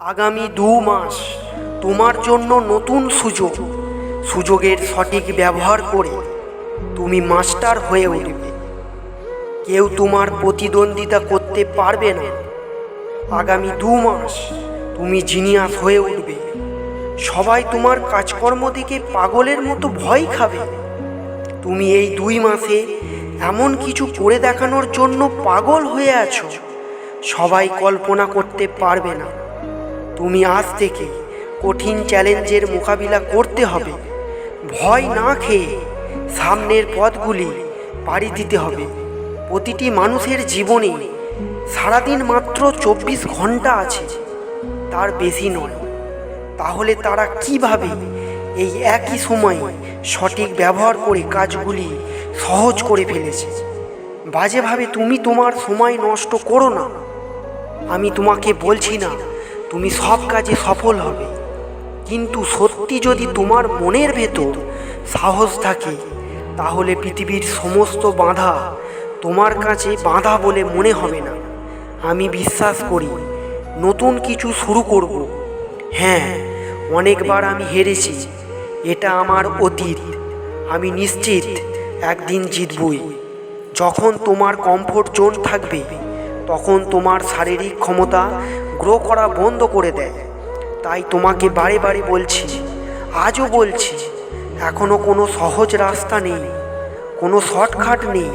আগামী দু মাস তোমার জন্য নতুন সুযোগ, সুযোগের সঠিক ব্যবহার করে তুমি মাস্টার হয়ে উঠবে। কেউ তোমার প্রতিদ্বন্দ্বিতা করতে পারবে না। আগামী দু মাস তুমি জিনিয়াস হয়ে উঠবে। সবাই তোমার কাজকর্ম থেকে পাগলের মতো ভয় খাবে। তুমি এই দুই মাসে এমন কিছু করে দেখানোর জন্য পাগল হয়ে আছো। সবাই কল্পনা করতে পারবে না। তুমি আজ থেকে কঠিন চ্যালেঞ্জের মোকাবিলা করতে হবে। ভয় না খেয়ে সামনের পথগুলি পাড়ি দিতে হবে। প্রতিটি মানুষের জীবনে সারাদিন মাত্র চব্বিশ ঘণ্টা আছে। তার বেশি নয়। তাহলে তারা কীভাবে এই একই সময়ে সঠিক ব্যবহার করে কাজগুলি সহজ করে ফেলেছে? বাজেভাবে তুমি তোমার সময় নষ্ট করো না। আমি তোমাকে বলছি না তুমি সব কাজে সফল হবে। কিন্তু সত্যি যদি তোমার মনের ভেতর সাহস থাকে, তাহলে পৃথিবীর সমস্ত বাধা তোমার কাছে বাধা বলে মনে হবে না। আমি বিশ্বাস করি, নতুন কিছু শুরু করব। হ্যাঁ অনেকবার আমি হেরেছি। এটা আমার অতীত। আমি নিশ্চিত একদিন জিতবই। যখন তোমার কমফোর্ট জোন থাকবে, তখন তোমার শারীরিক ক্ষমতা গ্রো করা বন্ধ করে দেয়। তাই তোমাকে বারে বারে বলছি, আজও বলছি, এখনও কোনো সহজ রাস্তা নেই, কোনো শর্টকাট নেই।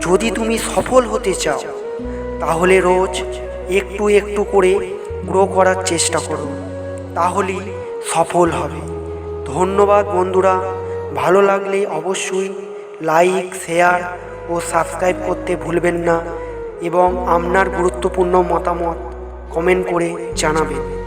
যদি তুমি সফল হতে চাও, তাহলে রোজ একটু একটু করে গ্রো করার চেষ্টা করো, তাহলেই সফল হবে। ধন্যবাদ বন্ধুরা, ভালো লাগলে অবশ্যই লাইক, শেয়ার ও সাবস্ক্রাইব করতে ভুলবেন না। এবং আপনার গুরুত্বপূর্ণ মতামত কমেন্ট করে জানাবেন।